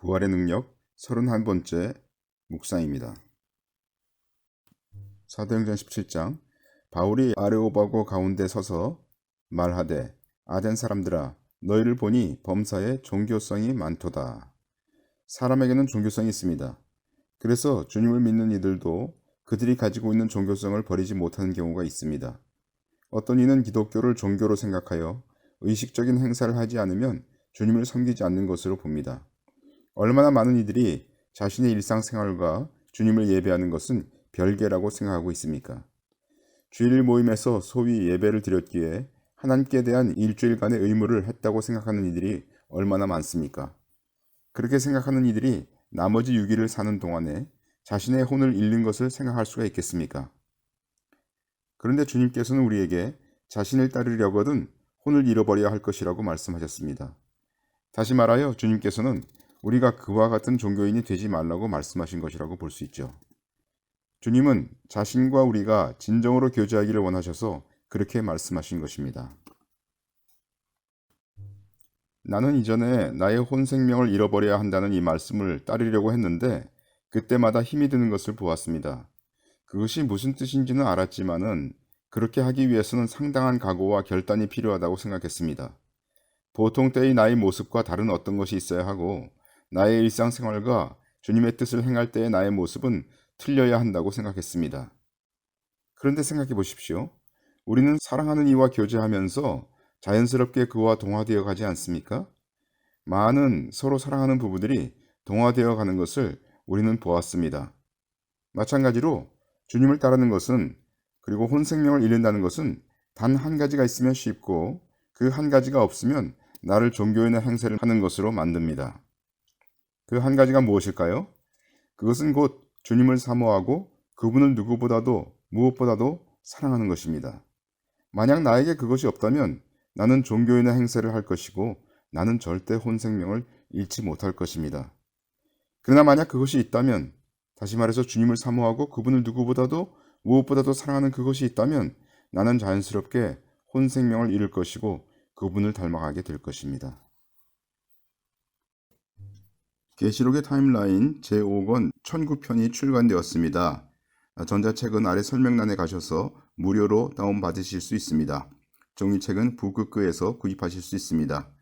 부활의 능력 31번째 묵상입니다. 사도행전 17장 바울이 아레오바고 가운데 서서 말하되 아덴 사람들아 너희를 보니 범사에 종교성이 많도다. 사람에게는 종교성이 있습니다. 그래서 주님을 믿는 이들도 그들이 가지고 있는 종교성을 버리지 못하는 경우가 있습니다. 어떤 이는 기독교를 종교로 생각하여 의식적인 행사를 하지 않으면 주님을 섬기지 않는 것으로 봅니다. 얼마나 많은 이들이 자신의 일상생활과 주님을 예배하는 것은 별개라고 생각하고 있습니까? 주일 모임에서 소위 예배를 드렸기에 하나님께 대한 일주일간의 의무를 했다고 생각하는 이들이 얼마나 많습니까? 그렇게 생각하는 이들이 나머지 6일을 사는 동안에 자신의 혼을 잃는 것을 생각할 수가 있겠습니까? 그런데 주님께서는 우리에게 자신을 따르려거든 혼을 잃어버려야 할 것이라고 말씀하셨습니다. 다시 말하여 주님께서는 우리가 그와 같은 종교인이 되지 말라고 말씀하신 것이라고 볼 수 있죠. 주님은 자신과 우리가 진정으로 교제하기를 원하셔서 그렇게 말씀하신 것입니다. 나는 이전에 나의 혼 생명을 잃어버려야 한다는 이 말씀을 따르려고 했는데 그때마다 힘이 드는 것을 보았습니다. 그것이 무슨 뜻인지는 알았지만은 그렇게 하기 위해서는 상당한 각오와 결단이 필요하다고 생각했습니다. 보통 때의 나의 모습과 다른 어떤 것이 있어야 하고 나의 일상생활과 주님의 뜻을 행할 때의 나의 모습은 틀려야 한다고 생각했습니다. 그런데 생각해 보십시오. 우리는 사랑하는 이와 교제하면서 자연스럽게 그와 동화되어 가지 않습니까? 많은 서로 사랑하는 부부들이 동화되어 가는 것을 우리는 보았습니다. 마찬가지로 주님을 따르는 것은 그리고 혼 생명을 잃는다는 것은 단 한 가지가 있으면 쉽고 그 한 가지가 없으면 나를 종교인의 행세를 하는 것으로 만듭니다. 그 한 가지가 무엇일까요? 그것은 곧 주님을 사모하고 그분을 누구보다도 무엇보다도 사랑하는 것입니다. 만약 나에게 그것이 없다면 나는 종교인의 행세를 할 것이고 나는 절대 혼 생명을 잃지 못할 것입니다. 그러나 만약 그것이 있다면 다시 말해서 주님을 사모하고 그분을 누구보다도 무엇보다도 사랑하는 그것이 있다면 나는 자연스럽게 혼 생명을 잃을 것이고 그분을 닮아가게 될 것입니다. 계시록의 타임라인 제5권 1009편이 출간되었습니다. 전자책은 아래 설명란에 가셔서 무료로 다운받으실 수 있습니다. 종이책은 북극크에서 구입하실 수 있습니다.